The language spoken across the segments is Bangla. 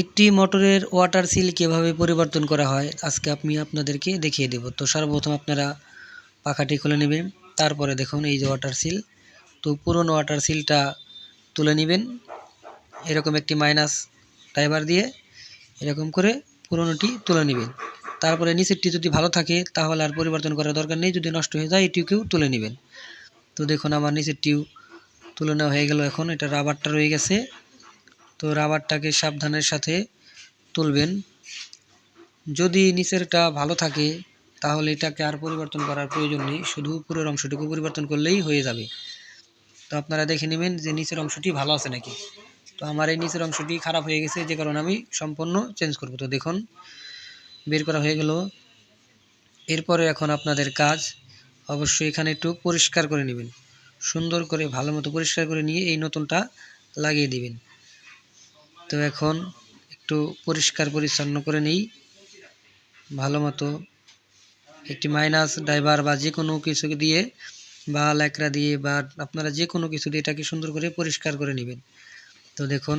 একটি মোটরের ওয়াটার সিল কীভাবে পরিবর্তন করা হয়, আজকে আমি আপনাদেরকে দেখিয়ে দেব। তো সর্বপ্রথম আপনারা পাখাটি খুলে নেবেন, তারপরে দেখুন এই যে ওয়াটার সিল তো পুরনো ওয়াটার সিলটা তুলে নেবেন, এরকম একটি মাইনাস ড্রাইভার দিয়ে এরকম করে পুরনোটি তুলে নেবেন। তারপরে নিচেরটি যদি ভালো থাকে, তাহলে আর পরিবর্তন করার দরকার নেই, যদি নষ্ট হয়ে যায়, এটিকেও তুলে নেবেন। তো দেখুন আমার নিচেরটিও তুলে নেওয়া হয়ে গেল এখন, এটা রাবারটা রয়ে গেছে। তো রাবারটাকে সাবধানের সাথে তুলবেন। যদি নিচেরটা ভালো থাকে, তাহলে এটাকে আর পরিবর্তন করার প্রয়োজন নেই। শুধু উপরের অংশটুকু পরিবর্তন করলেই হয়ে যাবে। তো আপনারা দেখে নেবেন যে নিচের অংশটি ভালো আছে নাকি। তো আমার এই নিচের অংশটি খারাপ হয়ে গেছে, যে কারণে আমি সম্পূর্ণ চেঞ্জ করব। তো দেখুন, বের করা হয়ে গেল। এরপরে এখন আপনাদের কাজ, অবশ্যই এখানে একটু পরিষ্কার করে নেবেন। সুন্দর করে, ভালো মতো পরিষ্কার করে নিয়ে এই নতুনটা লাগিয়ে দিবেন। তো এখন একটু পরিষ্কার পরিচ্ছন্ন করে নিই। ভালো মতো একটি মাইনাস ড্রাইভার বা যে কোনো কিছু দিয়ে বা ল্যাকড়া দিয়ে বা আপনারা যে কোনো কিছু দিয়ে এটাকে সুন্দর করে পরিষ্কার করে নেবেন। তো দেখুন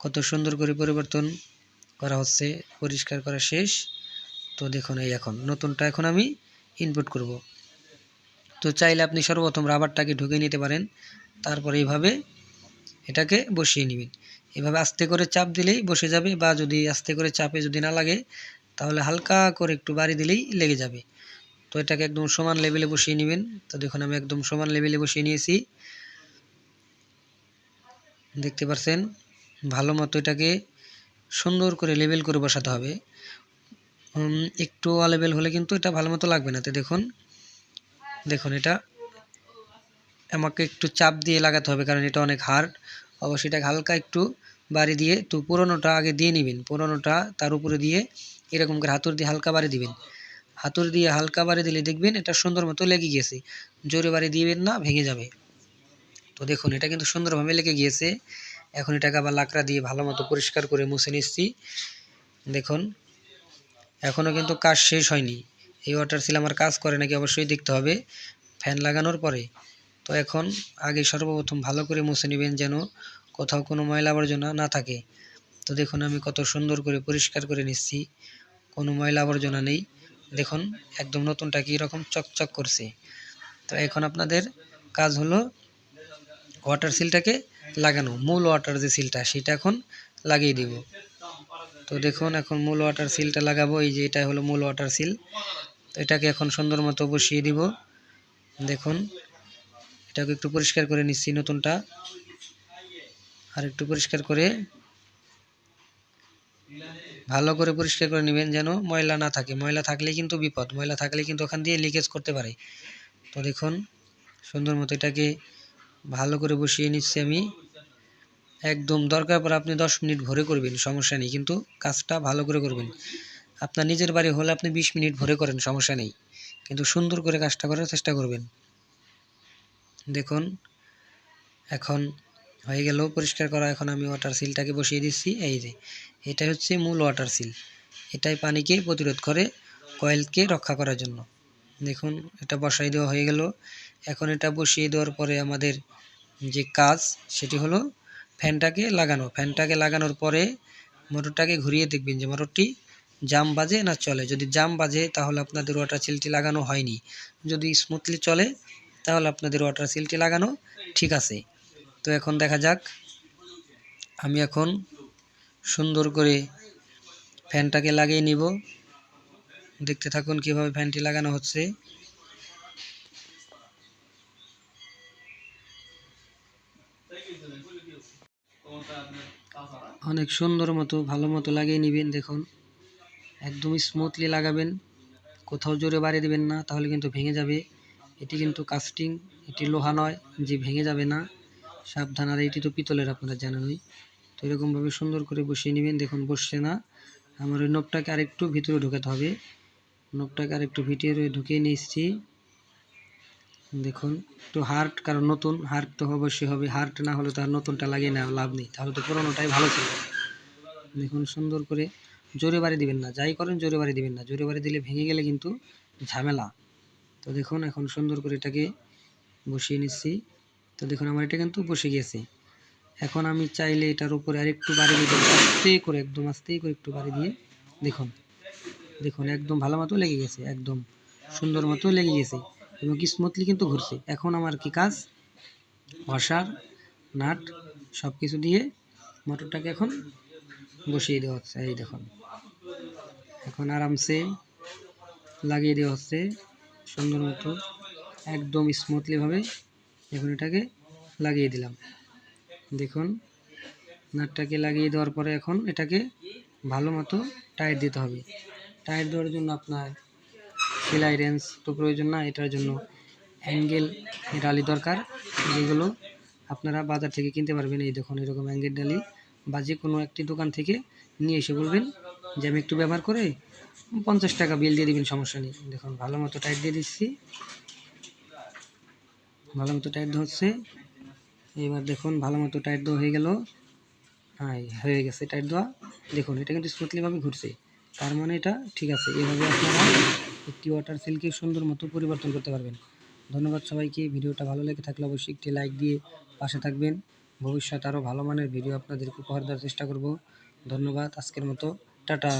কত সুন্দর করে পরিবর্তন করা হচ্ছে, পরিষ্কার করা শেষ। তো দেখুন এই এখন নতুনটা এখন আমি ইনপুট করব। তো চাইলে আপনি সর্বপ্রথম রাবারটাকে ঢুকে নিতে পারেন, তারপর এইভাবে এটাকে বসিয়ে নেবেন। এভাবে আস্তে করে চাপ দিলেই বসে যাবে বা যদি আস্তে করে চাপে যদি না লাগে, তাহলে হালকা করে একটু বাড়ি দিলেই লেগে যাবে। তো এটাকে একদম সমান লেভেলে বসিয়ে নেবেন। তো দেখুন, আমি একদম সমান লেভেলে বসিয়ে নিয়েছি। দেখতে পাচ্ছেন ভালো মতো এটাকে সুন্দর করে লেবেল করে বসাতে হবে। একটু অলেবেল হলে কিন্তু এটা ভালো মতো লাগবে না। তো দেখুন দেখুন এটা আমাকে একটু চাপ দিয়ে লাগাতে হবে, কারণ এটা অনেক হার্ড অবশ্যই এটাকে হালকা একটু বাড়ি দিয়ে তো পুরোনোটা আগে দিয়ে নেবেন। পুরোনোটা তার উপরে দিয়ে এরকম করে হাতুর দিয়ে হালকা বাড়ি দিবেন। হাতুর দিয়ে হালকা বাড়ি দিলে দেখবেন এটা সুন্দর মতো লেগে গিয়েছে। জোরে বাড়ি দিবেন না, ভেঙে যাবে। তো দেখুন, এটা কিন্তু সুন্দরভাবে লেগে গিয়েছে। এখন এটাকে আবার লাকড়া দিয়ে ভালো মতো পরিষ্কার করে মুছে নিচ্ছি। দেখুন এখনও কিন্তু কাজ শেষ হয়নি। এই ওয়াটার সিল আমার কাজ করে নাকি অবশ্যই দেখতে হবে। ফ্যান লাগানোর পরে তো এখন আগে সর্বপ্রথম ভালো করে মুছে নেবেন যেন কোথাও কোনো ময়লা আবর্জনা না থাকে। তো দেখুন, আমি কত সুন্দর করে পরিষ্কার করে নিচ্ছি। কোনো ময়লা আবর্জনা নেই। দেখুন, একদম নতুনটা কীরকম চকচক করছে। তো এখন আপনাদের কাজ হলো ওয়াটার সিলটাকে লাগানো, মূল ওয়াটার যে সিলটা সেটা এখন লাগিয়ে দিব। তো দেখুন, এখন মূল ওয়াটার সিলটা লাগাবো। এই যে এটা হলো মূল ওয়াটার সিল তো এটাকে এখন সুন্দর মতো বসিয়ে দিব। দেখুন এটাকে একটু পরিষ্কার করে নিচ্ছি নতুনটা। আর একটু পরিষ্কার করে ভালো করে পরিষ্কার করে নেবেন যেন ময়লা না থাকে। ময়লা থাকলেই কিন্তু বিপদ। ময়লা থাকলে কিন্তু ওখান দিয়ে লিকেজ করতে পারে। তো দেখুন, সুন্দর মতো এটাকে ভালো করে বসিয়ে নিচ্ছি আমি। একদম দরকার পরে আপনি দশ মিনিট ভরে করবেন, সমস্যা নেই। কিন্তু কাজটা ভালো করে করবেন। আপনার নিজের বাড়ি হলে আপনি বিশ মিনিট ভরে করেন, সমস্যা নেই। কিন্তু সুন্দর করে কাজটা করার চেষ্টা করবেন। দেখুন, এখন হয়ে গেল পরিষ্কার করা। এখন আমি ওয়াটার সিলটাকে বসিয়ে দিচ্ছি। এই যে এটা হচ্ছে মূল ওয়াটার সিল এটাই পানিকে প্রতিরোধ করে, কয়েলকে রক্ষা করার জন্য। দেখুন, এটা বসাই দেওয়া হয়ে গেল। এখন এটা বসিয়ে দেওয়ার পরে আমাদের যে কাজ, সেটি হলো ফ্যানটাকে লাগানো। ফ্যানটাকে লাগানোর পরে মোটরটাকে ঘুরিয়ে দেখবেন যে মোটরটি জাম বাজে না চলে। যদি জাম বাজে, তাহলে আপনাদের ওয়াটার সিলটি লাগানো হয়নি। যদি স্মুথলি চলে তাহলে আপনাদের ওয়াটার সিলটি লাগানো। ঠিক আছে। তো এখন দেখা যাক। আমি এখন সুন্দর করে ফ্যানটাকে লাগিয়ে নিব। দেখতে থাকুন কীভাবে ফ্যানটি লাগানো হচ্ছে। অনেক সুন্দর মতো, ভালো মতো লাগিয়ে নেবেন, দেখুন। একদম স্মুথলি লাগাবেন। কোথাও জোরে বাড়িয়ে দেবেন না, তাহলে কিন্তু ভেঙে যাবে। এটি কিন্তু কাস্টিং এটি লোহা নয়, যে ভেঙে যাবে না। সাবধান, আর এটি তো পিতলের, আপনারা জানানই। তো এরকমভাবে সুন্দর করে বসিয়ে নেবেন। দেখুন, বসছে না। আমার ওই নবটাকে আরেকটু ভিতরে ঢুকাতে হবে। নবটাকে আরেকটু ভিতরে ঢুকিয়ে নিচ্ছি দেখুন, একটু হার্ট কারণ নতুন। হার্ট তো অবশ্যই হবে। হার্ট না হলে তো আর নতুনটা লাগিয়ে না লাভ নেই। তাহলে তো পুরোনোটাই ভালো ছিল। দেখুন, সুন্দর করে জোরে বাড়ি দিবেন না। যাই করেন, জোরে বাড়ি দিবেন না। জোরে বাড়ি দিলে ভেঙে গেলে কিন্তু ঝামেলা। তো দেখুন, এখন সুন্দর করে এটাকে বসিয়ে নিচ্ছি। তো দেখুন, আমার এটা কিন্তু বসে গিয়েছে। এখন আমি চাইলে এটার উপরে আরেকটু বাড়ি দিয়ে আস্তে করে, একদম আস্তে করে একটু বাড়ি দিয়ে দেখুন। দেখুন, একদম ভালো মতো লেগে গেছে, একদম সুন্দর মতো লেগে গেছে এবং স্মুথলি কিন্তু ঘুরছে। এখন আমার কি কাজ? ওয়াশার নাট সব কিছু দিয়ে মোটরটাকে এখন বসিয়ে দেওয়া হচ্ছে। এই দেখুন, এখন আরামসে লাগিয়ে দেওয়া হচ্ছে। সুন্দর মতো একদম স্মুথলিভাবে এখন এটাকে লাগিয়ে দিলাম। দেখুন, নাটটাকে লাগিয়ে দেওয়ার পরে এখন এটাকে ভালো মতো টাইট দিতে হবে। টাইট দেওয়ার জন্য আপনার সেলাই রেঞ্জ তো প্রয়োজন না, এটার জন্য অ্যাঙ্গেল ডালি দরকার, যেগুলো আপনারা বাজার থেকে কিনতে পারবেন। এই দেখুন, এরকম অ্যাঙ্গেল ডালি বা যে কোনো একটি দোকান থেকে নিয়ে এসে বলবেন যে, আমি একটু ব্যবহার করে পঞ্চাশ টাকা বিল দিয়ে দিবেন, সমস্যা নেই। দেখুন, ভালো মতো টাইট দিয়ে দিচ্ছি। ভালো মতো টাইট হচ্ছে এবার দেখুন, ভালো মতো টাইট দেওয়া হয়ে গেল। হ্যাঁ হয়ে গেছে টাইট দেওয়া। দেখুন, এটা কিন্তু স্মুথলিভাবে ঘুরছে। তার মানে এটা ঠিক আছে। এভাবে আপনারা একটি ওয়াটার সেলকে সুন্দর মতো পরিবর্তন করতে পারবেন। ধন্যবাদ সবাইকে। ভিডিওটা ভালো লেগে থাকলে অবশ্যই একটি লাইক দিয়ে পাশে থাকবেন। ভবিষ্যতে আরও ভালো মানের ভিডিও আপনাদেরকে উপহার দেওয়ার চেষ্টা করব। ধন্যবাদ। আজকের মতো, টাটা।